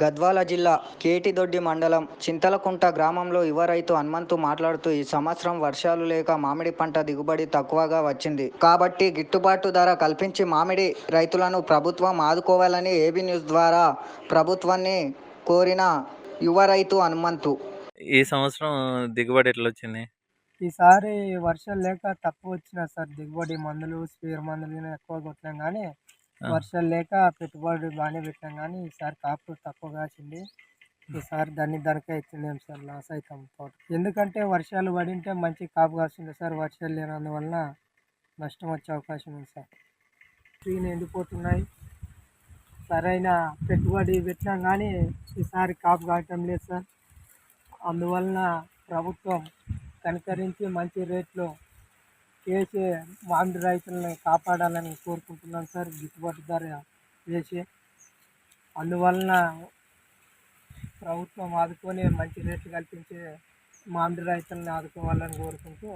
గద్వాల జిల్లా కేటిదొడ్డి మండలం చింతలకుంట గ్రామంలో యువ రైతు హనుమంతు మాట్లాడుతూ ఈ సంవత్సరం వర్షాలు లేక మామిడి పంట దిగుబడి తక్కువగా వచ్చింది కాబట్టి గిట్టుబాటు ధర కల్పించి మామిడి రైతులను ప్రభుత్వం ఆదుకోవాలని ఏబీ న్యూస్ ద్వారా ప్రభుత్వాన్ని కోరిన యువ రైతు హనుమంతు ఈ సంవత్సరం దిగుబడి ఎట్లా వచ్చింది ఈసారి వర్షాలు లేక తక్కువ వచ్చిన సార్ దిగుబడి మందులు స్పేర్ మందులు ఎక్కువ కొట్టినాం కానీ. వర్షాలు లేక పెట్టుబడి బాగానే పెట్టాం కానీ ఈసారి కాపు తక్కువ కాసింది. ఈసారి దాన్ని ధరకే ఇచ్చిందేం సార్ లాస్ అవుతాం తోట. ఎందుకంటే వర్షాలు పడింటే మంచి కాపు కాసింది సార్. వర్షాలు లేనందువలన నష్టం వచ్చే అవకాశం ఉంది సార్. ట్రీని ఎండిపోతున్నాయి. సరైన పెట్టుబడి పెట్టినాం కానీ ఈసారి కాపు కావటం లేదు సార్. అందువలన ప్రభుత్వం కనికరించి మంచి రేట్లో వేసి మామిడి రైతులను కాపాడాలని కోరుకుంటున్నాం సార్. గిట్టుబాటు ధర వేసి అందువలన ప్రభుత్వం ఆదుకొని మంచి రేట్లు కల్పించి మామిడి రైతులను ఆదుకోవాలని కోరుకుంటూ